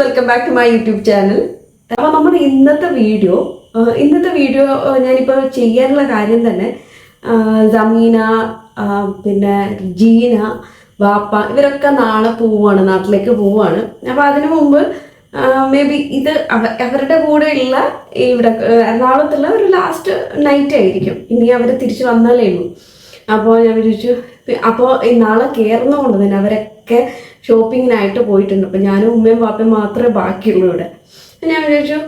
Welcome back to my YouTube channel അപ്പോൾ നമ്മുടെ ഇന്നത്തെ വീഡിയോ ഇന്നത്തെ വീഡിയോ ഞാനിപ്പോൾ ചെയ്യാനുള്ള കാര്യം തന്നെ ജമീന പിന്നെ ജീന വാപ്പ ഇവരൊക്കെ നാളെ പോവാണ് നാട്ടിലേക്ക് പോവാണ് അപ്പോൾ അതിനു മുമ്പ് മേ ബി ഇത് അവരുടെ അവരുടെ കൂടെയുള്ള ഇവിടെ എറണാകുളത്തുള്ള ഒരു ലാസ്റ്റ് നൈറ്റ് ആയിരിക്കും. ഇനി അവർ തിരിച്ചു വന്നാലേ ഉള്ളൂ. അപ്പോൾ ഞാൻ വിചാരിച്ചു അപ്പോൾ നാളെ കയറുന്നതുകൊണ്ട് തന്നെ അവരൊക്കെ ഷോപ്പിങ്ങിനായിട്ട് പോയിട്ടുണ്ട്. അപ്പം ഞാനും ഉമ്മയും പാപ്പയും മാത്രമേ ബാക്കിയുള്ളൂ ഇവിടെ. ഞാൻ വിചാരിച്ചു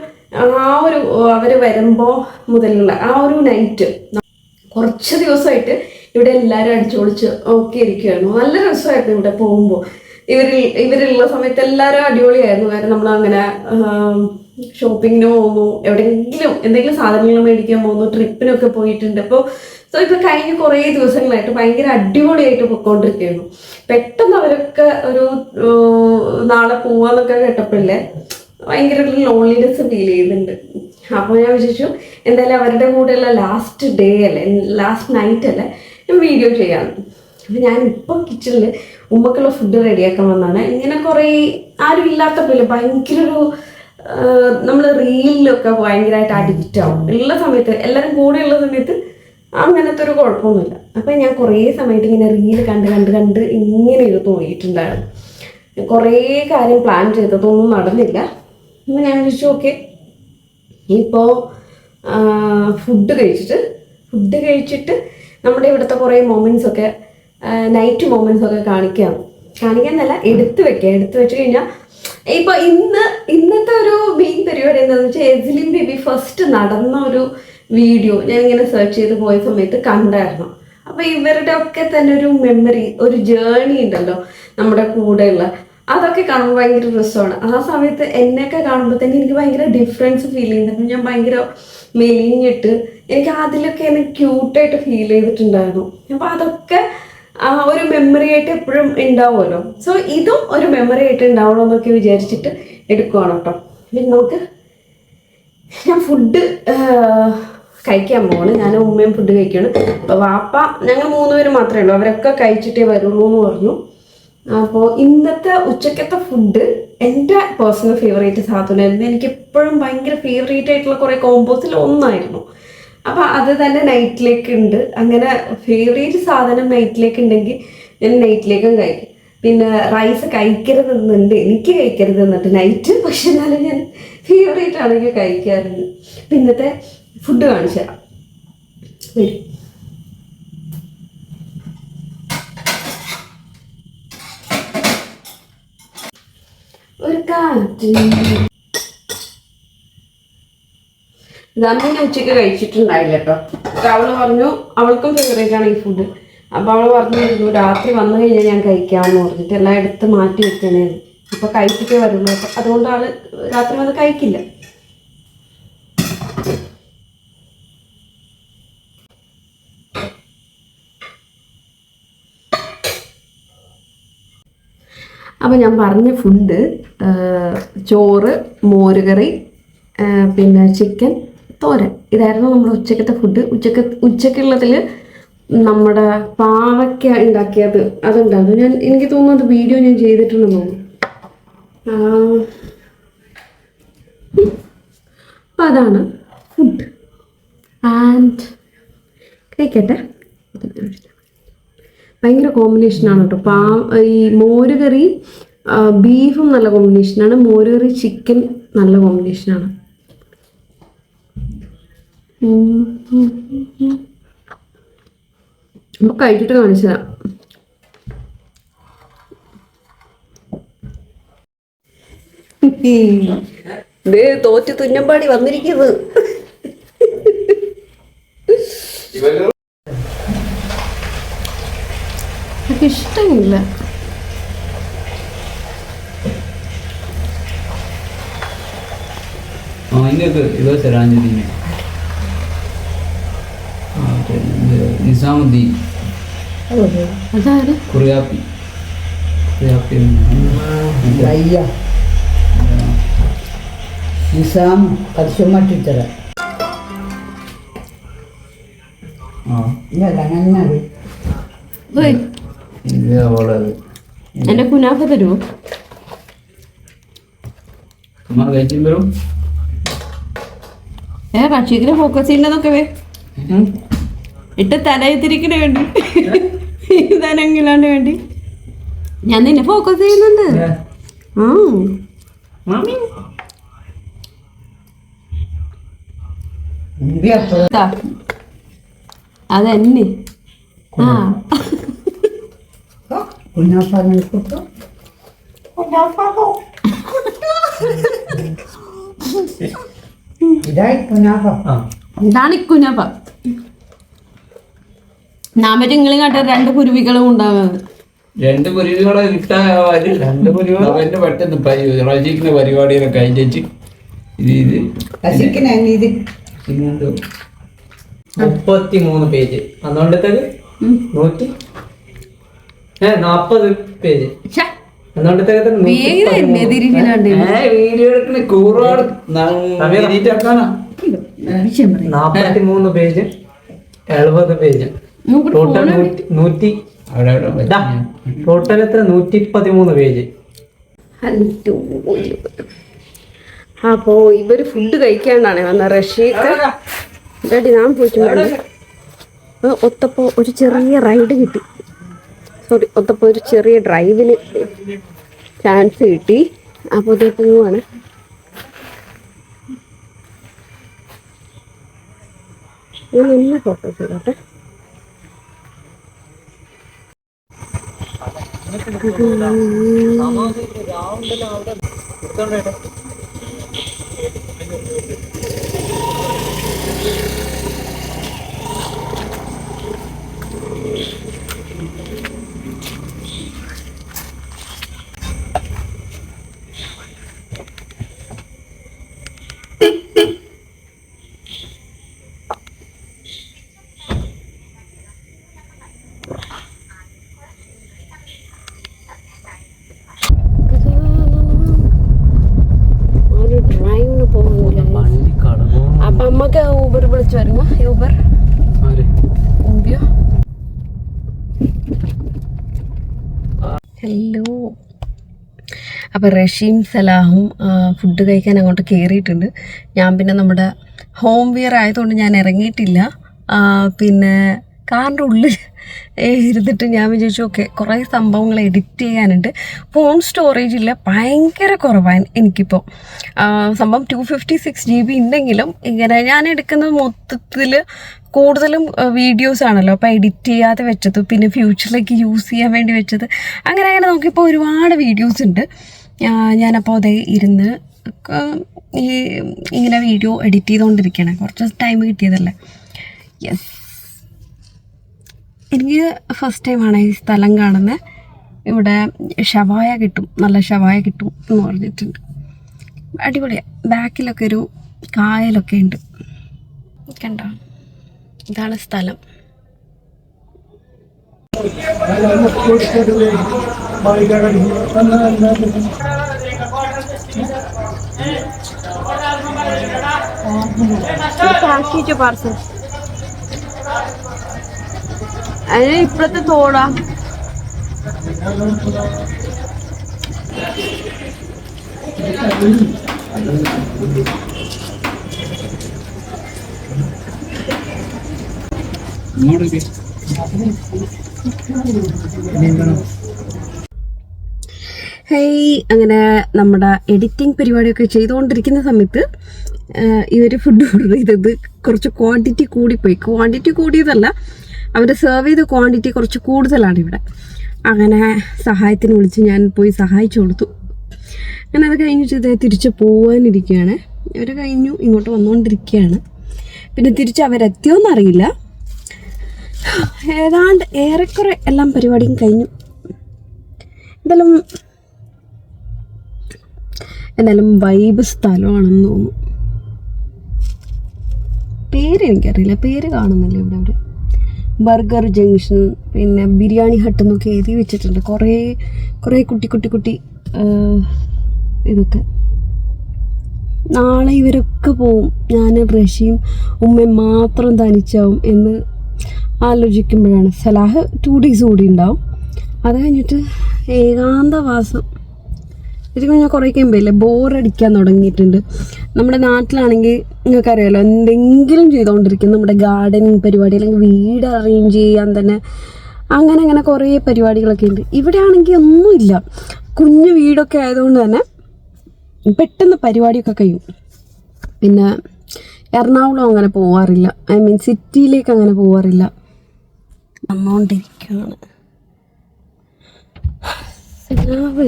ആ ഒരു അവർ വരുമ്പോൾ മുതലുള്ള ആ ഒരു നൈറ്റ് കുറച്ച് ദിവസമായിട്ട് ഇവിടെ എല്ലാവരും അടിച്ചുപൊളിച്ച് ഒക്കെ ഇരിക്കുകയായിരുന്നു. നല്ല രസമായിരുന്നു ഇവിടെ പോകുമ്പോൾ ഇവരിൽ ഇവരുള്ള സമയത്ത് എല്ലാവരും അടിപൊളിയായിരുന്നു. കാരണം നമ്മൾ അങ്ങനെ ഷോപ്പിങ്ങിന് പോകുന്നു എവിടെയെങ്കിലും എന്തെങ്കിലും സാധനങ്ങൾ മേടിക്കാൻ പോകുന്നു ട്രിപ്പിനൊക്കെ പോയിട്ടുണ്ട്. അപ്പോൾ സോ ഇപ്പൊ കഴിഞ്ഞ കുറേ ദിവസങ്ങളായിട്ട് ഭയങ്കര അടിപൊളിയായിട്ട് പൊക്കോണ്ടിരിക്കുകയായിരുന്നു. പെട്ടെന്ന് അവരൊക്കെ ഒരു നാളെ പോവാന്നൊക്കെ കേട്ടപ്പോഴല്ലേ ഭയങ്കര ഒരു ലോൺലിനെസ് ഫീൽ ചെയ്യുന്നുണ്ട്. അപ്പോൾ ഞാൻ വിചാരിച്ചു എന്തായാലും അവരുടെ കൂടെയുള്ള ലാസ്റ്റ് ഡേ അല്ലേ ലാസ്റ്റ് നൈറ്റ് അല്ലേ ഞാൻ വീഡിയോ ചെയ്യാം അപ്പം ഞാൻ ഇപ്പോൾ കിച്ചണിൽ ഉമ്മക്കുള്ള ഫുഡ് റെഡിയാക്കാൻ വന്നാണ് ഇങ്ങനെ കുറേ ആരും ഇല്ലാത്തപ്പോൾ ഭയങ്കര ഒരു നമ്മൾ റീലിലൊക്കെ ഭയങ്കരമായിട്ട് അഡിക്റ്റ് ആവും ഉള്ള സമയത്ത് എല്ലാവരും കൂടെ ഉള്ള സമയത്ത് അങ്ങനത്തെ ഒരു കുഴപ്പമൊന്നുമില്ല. അപ്പം ഞാൻ കുറേ സമയത്ത് ഇങ്ങനെ റീൽ കണ്ട് കണ്ട് കണ്ട് ഇങ്ങനെ ഇത് തോന്നിയിട്ടുണ്ടായിരുന്നു. കുറേ കാര്യം പ്ലാൻ ചെയ്തതൊന്നും നടന്നില്ല. അപ്പം ഞാൻ വിളിച്ചു ഓക്കെ. ഇപ്പോൾ ഫുഡ് കഴിച്ചിട്ട് ഫുഡ് കഴിച്ചിട്ട് നമ്മുടെ ഇവിടുത്തെ കുറേ മൊമെന്റ്സ് ഒക്കെ നൈറ്റ് മൊമെന്റ്സ് ഒക്കെ കാണിക്കാം. കാണിക്കാന്നല്ല എടുത്തു വെക്കുക എടുത്തു വെച്ച് കഴിഞ്ഞാൽ ഇപ്പൊ ഇന്ന് ഇന്നത്തെ ഒരു മെയിൻ പരിപാടി എന്താണെന്ന് വെച്ചാൽ എസിലിൻ ബേബി ഫസ്റ്റ് നടന്ന ഒരു വീഡിയോ ഞാൻ ഇങ്ങനെ സെർച്ച് ചെയ്ത് പോയ സമയത്ത് കണ്ടായിരുന്നു. അപ്പൊ ഇവരുടെ ഒക്കെ തന്നെ ഒരു മെമ്മറി ഒരു ജേർണി ഉണ്ടല്ലോ നമ്മുടെ കൂടെയുള്ള. അതൊക്കെ കാണുമ്പോൾ ഭയങ്കര രസമാണ്. ആ സമയത്ത് എന്നെയൊക്കെ കാണുമ്പോൾ തന്നെ എനിക്ക് ഭയങ്കര ഡിഫറൻസ് ഫീൽ ചെയ്യുന്നുണ്ട്. ഞാൻ ഭയങ്കര മെലിഞ്ഞിട്ട് എനിക്ക് അതിലൊക്കെ എന്നെ ക്യൂട്ടായിട്ട് ഫീൽ ചെയ്തിട്ടുണ്ടായിരുന്നു. അപ്പോൾ അതൊക്കെ ഒരു മെമ്മറി ആയിട്ട് എപ്പോഴും ഉണ്ടാവുമല്ലോ സോ ഇതും ഒരു മെമ്മറി ആയിട്ട് ഉണ്ടാവണം എന്നൊക്കെ വിചാരിച്ചിട്ട് എടുക്കുവാണ് കേട്ടോ പിന്നെ നമുക്ക് ഞാൻ ഫുഡ് കഴിക്കാൻ പോവാണ്. ഞാൻ ഉമ്മയും ഫുഡ് കഴിക്കണം. അപ്പോൾ വാപ്പ ഞങ്ങൾ മൂന്നുപേര് മാത്രമേ ഉള്ളൂ. അവരൊക്കെ കഴിച്ചിട്ടേ വരുള്ളൂ എന്ന് പറഞ്ഞു. അപ്പോൾ ഇന്നത്തെ ഉച്ചക്കത്തെ ഫുഡ് എന്റെ പേഴ്സണൽ ഫേവറേറ്റ് സാധനമായിരുന്നു എനിക്ക് എപ്പോഴും ഭയങ്കര ഫേവറേറ്റ് ആയിട്ടുള്ള കുറേ കോമ്പോസിൽ ഒന്നായിരുന്നു. അപ്പോൾ അത് തന്നെ നൈറ്റിലേക്ക് ഉണ്ട് അങ്ങനെ ഫേവറേറ്റ് സാധനം നൈറ്റിലേക്ക് ഉണ്ടെങ്കിൽ ഞാൻ നൈറ്റിലേക്കും കഴിക്കും. പിന്നെ റൈസ് കഴിക്കരുതെന്നുണ്ട്. എനിക്ക് കഴിക്കരുത് എന്നിട്ട് നൈറ്റ് പക്ഷെ എന്നാലും ഞാൻ ഫേവറേറ്റ് ആണെങ്കിൽ കഴിക്കാറുണ്ട്. പിന്നത്തെ ഫുഡ് കാണിച്ചു തരാം വരും. ഒരു കാറ്റ് ദമ്മിന് ഉച്ചയ്ക്ക് കഴിച്ചിട്ടുണ്ടായില്ല കേട്ടോ. അവൾ പറഞ്ഞു അവൾക്കും ഫേവറേറ്റ് ആണ് ഈ ഫുഡ് അപ്പൊ അവൾ പറഞ്ഞിരുന്നു രാത്രി വന്നു കഴിഞ്ഞാൽ ഞാൻ കഴിക്കാമെന്ന് പറഞ്ഞിട്ട് എല്ലാം എടുത്ത് മാറ്റി വെക്കണേ. അപ്പൊ കഴിച്ചിട്ടേ വരുള്ളൂ. അപ്പൊ അതുകൊണ്ട് രാത്രി വന്ന് കഴിക്കില്ല. അപ്പോൾ ഞാൻ പറഞ്ഞ ഫുഡ് ചോറ് മോരുകറി പിന്നെ ചിക്കൻ തോരൻ. ഇതായിരുന്നു നമ്മുടെ ഉച്ചക്കത്തെ ഫുഡ് ഉച്ചയ്ക്ക് ഉച്ചക്കുള്ളതിൽ നമ്മുടെ പാവയ്ക്ക ഉണ്ടാക്കിയത് അതുണ്ടായിരുന്നു. ഞാൻ എനിക്ക് തോന്നുന്നത് വീഡിയോ ഞാൻ ചെയ്തിട്ടുണ്ടെന്ന് തോന്നുന്നു അപ്പം അതാണ് ഫുഡ് ആൻഡ് കഴിക്കട്ടെ. ഭയങ്കര കോമ്പിനേഷനാണ് കേട്ടോ. പാ ഈ മോരുകറി ബീഫും നല്ല കോമ്പിനേഷനാണ് മോരുകറി ചിക്കൻ നല്ല കോമ്പിനേഷനാണ് അപ്പോൾ കഴിച്ചിട്ട് കാണിച്ചതാ. ദേ തോറ്റ് തുന്നമ്പാടി വന്നിരിക്കുന്നത് എനിക്ക് ഇഷ്ടമില്ല. ആ ഇത് മറ്റേ ഇത് നിസാമുദ്ദീൻ. കുറിയാപ്പി. കുറിയാപ്പി നിസാം ഓയ്, ഇത് എന്റെ കുനാഫ തരുമോ കഴിച്ചുമ്പോഴും ഏ റഷീഖിനെ ഫോക്കസ് ചെയ്യുന്നതൊക്കെ വേ. ഇട്ട് തലയത്തിരിക്കണ വേണ്ടി. ഇതാണെങ്കിലാണ്ട് വേണ്ടി. ഞാൻ നിന്നെ ഫോക്കസ് ചെയ്യുന്നുണ്ട്. അതന്നെ. ഇതാണ് ആ കുഞ്ഞാപ്പ. നാമറ്റ് കണ്ട രണ്ട് കുരുവികളും ഉണ്ടാകുന്നത് രണ്ട് പുരുവികളെ കിട്ടാൻ രണ്ട് പരിപാടി പെട്ടെന്ന് റജിക്കുന്ന പരിപാടിയൊക്കെ കഴിഞ്ഞിട്ട് ഇത് ഇത്. പിന്നെന്തോ? മുപ്പത്തി മൂന്ന് പേജ് അന്നോണ്ടത്തേക്ക് നൂറ്റി? ഏ നാപ്പത് പേജ്. അന്നോണ്ടത്തേക്ക് വീഡിയോ എടുക്കണ. കൂറോട് നാപ്പത്തി മൂന്ന് പേജ്. എഴുപത് പേജ്. ടോട്ടൽ നൂറ്റി ടോട്ടൽ എത്ര? നൂറ്റി പതിമൂന്ന് പേജ്. അപ്പോ ഇവർ ഫുഡ് കഴിക്കാണ്ടാണ്. വന്ന റഷീദ്. ഡാഡി ഞാൻ പോയിട്ടുണ്ടായിരുന്നു ഒത്തപ്പോ ഒരു ചെറിയ റൈഡ് കിട്ടി. സോറി ഒത്തപ്പോ ഒരു ചെറിയ ഡ്രൈവിന് ചാൻസ് കിട്ടി. അപ്പോൾ ഇത് പോവാണ്. ഞാൻ നിന്ന് ഫോട്ടോ ചെയ്തോട്ടെ ഒരു അപ്പോൾ റഷീം സലാഹും ഫുഡ് കഴിക്കാൻ അങ്ങോട്ട് കയറിയിട്ടുണ്ട് ഞാൻ പിന്നെ നമ്മുടെ ഹോം വിയർ ആയതുകൊണ്ട് ഞാൻ ഇറങ്ങിയിട്ടില്ല. പിന്നെ കാറിന്റെ ഉള്ളിൽ ഇരുന്നിട്ട് ഞാൻ വിചാരിച്ചു ഓക്കെ കുറേ സംഭവങ്ങൾ എഡിറ്റ് ചെയ്യാനുണ്ട്. ഫോൺ സ്റ്റോറേജ് ഇല്ല ഭയങ്കര കുറവാണ് എനിക്കിപ്പോൾ സംഭവം two fifty six G B ഉണ്ടെങ്കിലും ഇങ്ങനെ ഞാൻ എടുക്കുന്നത് മൊത്തത്തിൽ കൂടുതലും വീഡിയോസ് ആണല്ലോ. അപ്പോൾ എഡിറ്റ് ചെയ്യാതെ വെച്ചത് പിന്നെ ഫ്യൂച്ചറിലേക്ക് യൂസ് ചെയ്യാൻ വേണ്ടി വെച്ചത്. അങ്ങനെ അങ്ങനെ നോക്കിയപ്പോൾ ഒരുപാട് വീഡിയോസ് ഉണ്ട് ഞാനപ്പോൾ അതേ ഇരുന്ന് ഈ ഇങ്ങനെ വീഡിയോ എഡിറ്റ് ചെയ്തുകൊണ്ടിരിക്കുകയാണ് കുറച്ച് ടൈം കിട്ടിയതല്ലേ? യെസ് എനിക്ക് ഫസ്റ്റ് ടൈമാണ് ഈ സ്ഥലം കാണുന്നത് ഇവിടെ ഷവായ കിട്ടും. നല്ല ഷവായ കിട്ടും എന്ന് പറഞ്ഞിട്ടുണ്ട്. അടിപൊളിയാണ് ബാക്കിലൊക്കെ ഒരു കായലൊക്കെ ഉണ്ട്. കണ്ടോ? ഇതാണ് സ്ഥലം. ഇപ്പോഴത്തെ തോടാ. ഇങ്ങോട്ടേക്ക് ഹേയ് അങ്ങനെ നമ്മുടെ എഡിറ്റിംഗ് പരിപാടിയൊക്കെ ചെയ്തുകൊണ്ടിരിക്കുന്ന സമയത്ത് ഇവർ ഫുഡ് ഓർഡർ ചെയ്തത് കുറച്ച് ക്വാണ്ടിറ്റി കൂടിപ്പോയി. ക്വാണ്ടിറ്റി കൂടിയതല്ല അവർ സെർവ് ചെയ്ത ക്വാണ്ടിറ്റി കുറച്ച് കൂടുതലാണ് ഇവിടെ. അങ്ങനെ സഹായത്തിന് വിളിച്ച് ഞാൻ പോയി സഹായിച്ചു കൊടുത്തു. അങ്ങനെ അത് കഴിഞ്ഞിട്ട് ഇതേ തിരിച്ച് പോകാനിരിക്കുകയാണ് അവർ കഴിഞ്ഞു ഇങ്ങോട്ട് വന്നുകൊണ്ടിരിക്കുകയാണ് പിന്നെ തിരിച്ച് അവരെത്തിയോന്നറിയില്ല ഏതാണ്ട് ഏറെക്കുറെ എല്ലാം പരിപാടിയും കഴിഞ്ഞു. എന്തായാലും എന്തായാലും വൈബ് സ്ഥലമാണെന്ന് തോന്നുന്നു. പേര് എനിക്കറിയില്ല. പേര് കാണുന്നില്ല ഇവിടെ ഇവിടെ ബർഗർ ജംഗ്ഷൻ പിന്നെ ബിരിയാണി ഹട്ട് എന്നൊക്കെ എഴുതി വെച്ചിട്ടുണ്ട്. കുറേ കുറേ കുട്ടി കുട്ടി കുട്ടി ഇതൊക്കെ. നാളെ ഇവരൊക്കെ പോവും. ഞാൻ റഷ്യയും ഉമ്മയും മാത്രം തനിച്ചാവും എന്ന് ആലോചിക്കുമ്പോഴാണ് സലാഹ് ടു ഡേയ്സ് കൂടി ഉണ്ടാവും. അത് കഴിഞ്ഞിട്ട് ഏകാന്തവാസം. ഇത് കഴിഞ്ഞാൽ കുറേ കഴിയുമ്പോഴല്ലേ ബോറടിക്കാൻ തുടങ്ങിയിട്ടുണ്ട്. നമ്മുടെ നാട്ടിലാണെങ്കിൽ നിങ്ങൾക്കറിയാലോ എന്തെങ്കിലും ചെയ്തുകൊണ്ടിരിക്കും നമ്മുടെ ഗാർഡനിങ് പരിപാടി അല്ലെങ്കിൽ വീട് അറേഞ്ച് ചെയ്യാൻ തന്നെ അങ്ങനെ അങ്ങനെ കുറേ പരിപാടികളൊക്കെ ഉണ്ട്. ഇവിടെ ആണെങ്കിൽ ഒന്നുമില്ല കുഞ്ഞു വീടൊക്കെ ആയതുകൊണ്ട് തന്നെ പെട്ടെന്ന് പരിപാടിയൊക്കെ കഴിയും. പിന്നെ എറണാകുളം അങ്ങനെ പോവാറില്ല. ഐ മീൻ സിറ്റിയിലേക്ക് അങ്ങനെ പോവാറില്ല. വന്നുകൊണ്ടിരിക്കുകയാണ്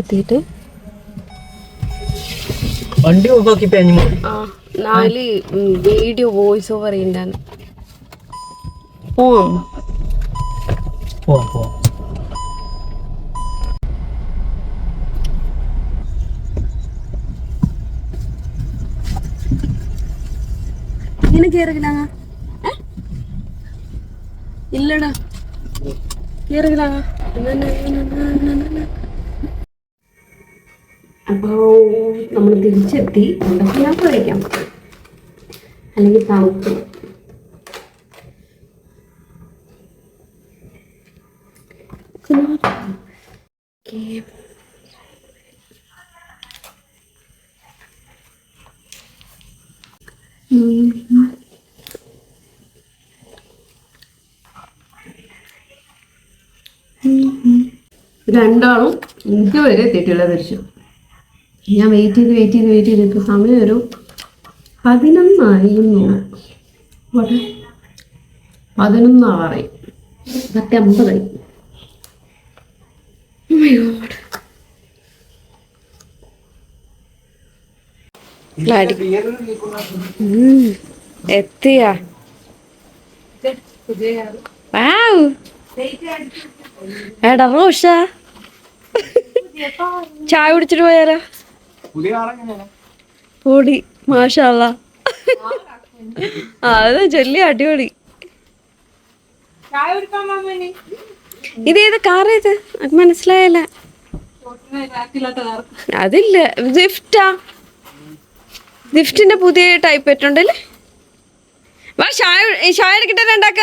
എത്തിയിട്ട് വണ്ടി കഴിഞ്ഞു ആ നാല് വീഡിയോ വോയിസ് ഓവർ ചെയ്യണ്ടാണ് പോവാം. പോവാം പോവാം. ഇങ്ങനെ കേറുകിലാങ്ങ ഇല്ലടാ. കേറുകിലാങ്ങ അപ്പോ നമ്മൾ തിരിച്ചെത്തി. ഉണ്ടെങ്കിൽ ഞാൻ കഴിക്കാം അല്ലെങ്കിൽ Okay. രണ്ടാളും ഇതുവരെ തെറ്റുള്ള തിരിച്ചു ഞാൻ വെയിറ്റ് ചെയ്ത് വെയിറ്റ് ചെയ്ത് വെയിറ്റ് ചെയ്ത്. ഇപ്പോൾ സമയം ഒരു പതിനൊന്നായി ഓട്ടെ പതിനൊന്നാറായി പത്ത് അമ്പതായി. എത്തിയാ എടാ ചായ കുടിച്ചിട്ട് പോയാലോ പൊടി മാഷാള്ള അത് ചൊല്ലി അടിപൊളി. ഇതേത് കാർ ഇത് അത് മനസ്സിലായല്ല. അതില്ല. സ്വിഫ്റ്റാ സ്വിഫ്റ്റിന്റെ പുതിയ ടൈപ്പ് പറ്റുണ്ടല്ലേ വാ ഷായ ഷായ എടുക്കട്ടെ ഉണ്ടാക്ക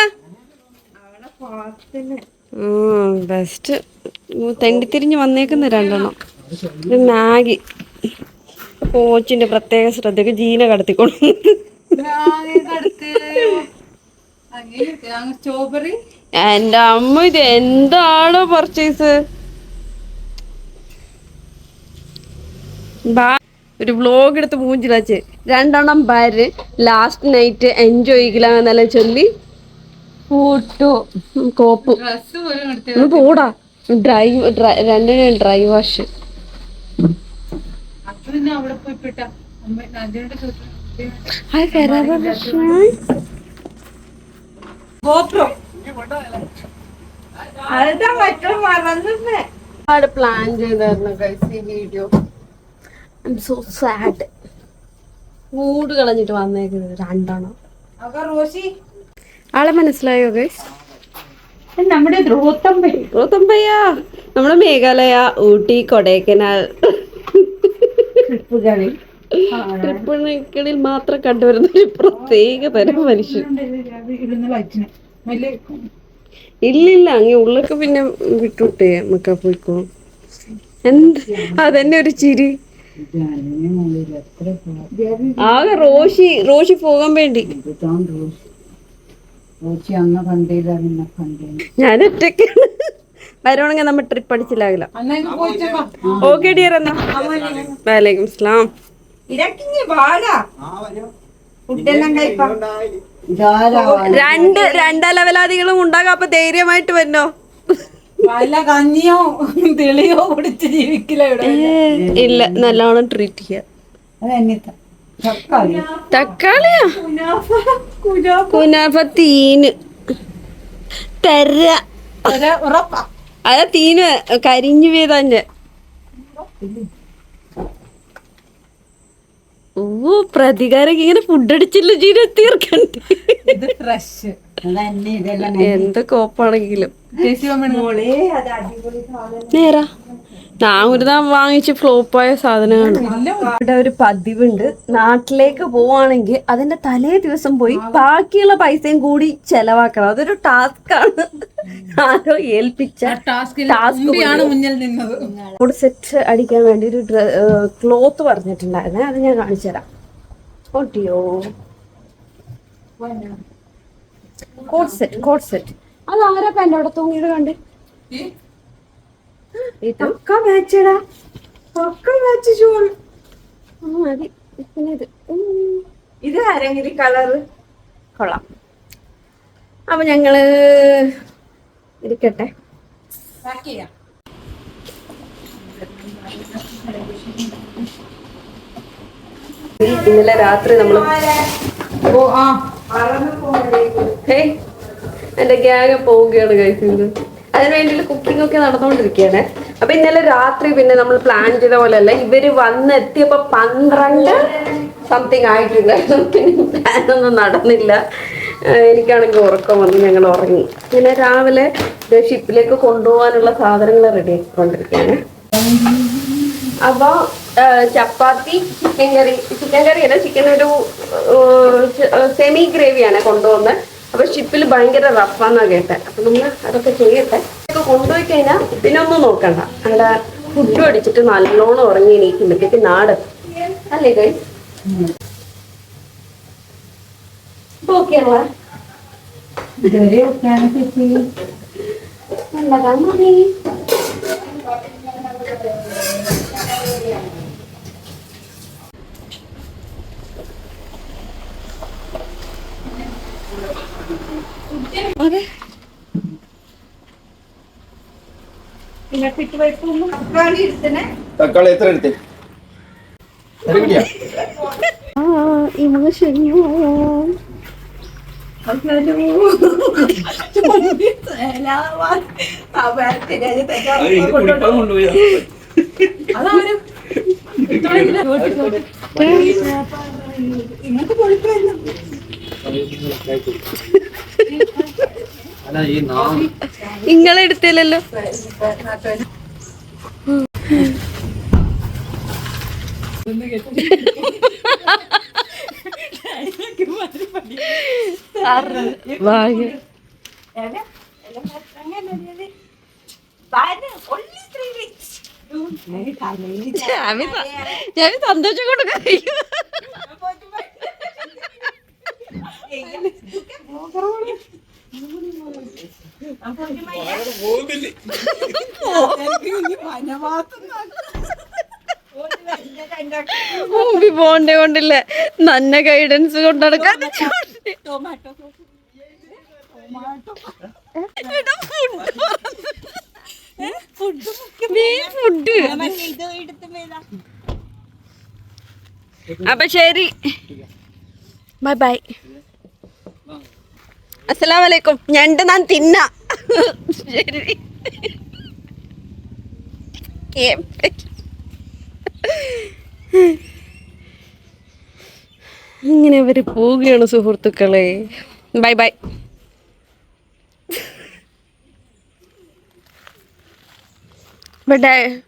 ബെസ്റ്റ് തെണ്ടിത്തിരിഞ്ഞ് വന്നേക്കുന്ന രണ്ടെണ്ണം. ഇത് മാഗി. കോച്ചിന്റെ പ്രത്യേക ശ്രദ്ധയ്ക്ക് ജീന കടത്തിക്കൊണ്ട്. എന്റെ അമ്മ ഇത് എന്താണോ പർച്ചേസ് ഒരു വ്ലോഗ് എടുത്ത് മൂഞ്ചിലാച്ച് രണ്ടെണ്ണം ബാര് ലാസ്റ്റ് നൈറ്റ് എൻജോയ് ചെയ്യില്ല ചൊല്ലി. ഫോട്ടോ കോപ്പ്. ഡ്രൈവ് പോടാ. ഡ്രൈ രണ്ടിനും ഡ്രൈ വാഷ് പിന്നെ അവിടെ പോയി പെട്ട അമ്മ നദിയുടെ ഗോപ്രോ. അതാ മറ്റും മറന്നേ ഒരുപാട് പ്ലാൻ ചെയ്തായിരുന്നു ഗൈസ് ഈ video I'm so sad കളഞ്ഞിട്ട് വന്നേക്കുന്നത് രണ്ടെണ്ണം. ആളെ മനസ്സിലായോ ഗൈസ് നമ്മുടെ നമ്മുടെ മേഘാലയ ഊട്ടി കൊടൈക്കനാൽ. ട്രിപ്പുകളിൽ. ട്രിപ്പുകളിൽ മാത്രം കണ്ടുവരുന്ന ഒരു പ്രത്യേക തരം മനുഷ്യൻ. ഇല്ലില്ല അങ്ങ് ഉള്ളൊക്കെ പിന്നെ വിട്ടുവിട്ടേ നമുക്ക് പോയിക്കോ എന്ത്? അതന്നെ ഒരു ചിരി. ആകെ റോഷി റോഷി പോകാൻ വേണ്ടി. ഞാൻ ഒറ്റയ്ക്കാണ്. വരുവാണെങ്കിൽ നമ്മൾ ട്രിപ്പ് അടിച്ചില്ലാകില്ല ഓക്കെ ഡിയർ എന്നാ വലൈക്കും സ്ലാം. രണ്ട് രണ്ടലവലാദികളും ഉണ്ടാകാം. അപ്പൊ ധൈര്യമായിട്ട് വന്നോ. കഞ്ഞിയോ തെളിയോ കുടിച്ച് ജീവിക്കില്ല ഇവിടെ ഇല്ല നല്ലോണം ട്രീറ്റ് ചെയ്യാം. തക്കാളിയാ? കുനാഫ തീന്. തര ഉറപ്പാ. അതാ തീന് കരിഞ്ഞു വീതഞ്ഞ് ഓ പ്രതികാരം ഇങ്ങനെ ഫുഡ് അടിച്ചില്ല ജീനെ തീർക്കണ്ട്? ഇത് ഫ്രഷ് അതന്നെ ഇതെല്ലാം എന്ത് കോപ്പാണെങ്കിലും. നേരാ. ഞാൻ ഒരു വാങ്ങിച്ച് ഫ്ലോപ്പായ സാധനമാണ് ഇവിടെ ഒരു പതിവുണ്ട്. നാട്ടിലേക്ക് പോവാണെങ്കിൽ അതിന്റെ തലേ ദിവസം പോയി ബാക്കിയുള്ള പൈസയും കൂടി ചെലവാക്കണം. അതൊരു ടാസ്ക് ആണ്. ആരോ ഏൽപ്പിച്ച ടാസ്ക് സെറ്റ് അടിക്കാൻ വേണ്ടി ഒരു ക്ലോത്ത് പറഞ്ഞിട്ടുണ്ടായിരുന്നേ. അത് ഞാൻ കാണിച്ചുതരാം ഓട്ടിയോ കോട്ട് സെറ്റ് കോട്ട് സെറ്റ് അത് ആരാ എന്റെ അവിടെ തൂങ്ങിയത് കണ്ട്? പക്ക മാച്ചടാ പക്ക മാച്ച് ഷോൾ ആ മതി. പിന്നെ ഇത്. ഉം. ഇത് ആരെങ്കിലും കളറ് കൊള്ളാം. അപ്പൊ ഞങ്ങൾ ഇരിക്കട്ടെ. പാക്ക് ചെയ്യാം. ഇന്നലെ രാത്രി നമ്മൾ എന്റെ ഗ്യാങ് പോവുകയാണ് കഴിക്കുന്നത് അതിനുവേണ്ടി കുക്കിംഗ് ഒക്കെ നടന്നുകൊണ്ടിരിക്കുകയാണ് അപ്പൊ ഇന്നലെ രാത്രി പിന്നെ നമ്മൾ പ്ലാൻ ചെയ്ത പോലെ അല്ല ഇവർ വന്നെത്തിയപ്പോ പന്ത്രണ്ട് സംതിങ് ആയിട്ടുണ്ടായിരുന്നു പിന്നെ പ്ലാൻ ഒന്നും നടന്നില്ല. എനിക്കാണെങ്കിൽ ഉറക്കം വന്ന് ഞങ്ങൾ ഉറങ്ങി. പിന്നെ രാവിലെ ഷിപ്പിലേക്ക് കൊണ്ടുപോകാനുള്ള സാധനങ്ങൾ റെഡി ആക്കിക്കൊണ്ടിരിക്കുകയാണ് അപ്പൊ ആ, ചപ്പാത്തി ചിക്കൻ കറി ചിക്കൻ കറി അല്ല ചിക്കൻ ഒരു സെമി ഗ്രേവിയാണ് കൊണ്ടുപോകുന്നത്. അപ്പൊ ഷിപ്പിൽ ഭയങ്കര റഫാന്നാ കേട്ടെ. അപ്പൊ നമ്മൾ അതൊക്കെ ചെയ്യട്ടെ. കൊണ്ടുപോയി കഴിഞ്ഞാൽ പിന്നെ ഒന്നും നോക്കണ്ട. അവിടെ ഫുഡ് അടിച്ചിട്ട് നല്ലോണം ഉറങ്ങി എണീക്കുമ്പോഴത്തേക്ക് നാട് അല്ലേ കൈ ഓക്കെയാണോ ഇതുവരെ ചേച്ചി നല്ലതാ മതി അതെ തക്കാളി എത്ര എടുത്തേ? ആ ഇമോഷനിയോ അതാരും ഇങ്ങളെടുത്തില്ലല്ലോ ഭാഗ്യം ഞാൻ സന്തോഷം കൊണ്ട് കഴിയും മുമ്പിൽ പോണ്ടേ കൊണ്ടില്ല നന്ന ഗൈഡൻസ് കൊണ്ട് നടക്കാൻ ഫുഡ് അപ്പൊ ശരി. ബൈ ബൈ അസലാമലൈക്കും ഞണ്ട് നാൻ തിന്ന. ശരി. ഇങ്ങനെ അവർ പോവുകയാണ് സുഹൃത്തുക്കളെ. ബൈ. Bye bye.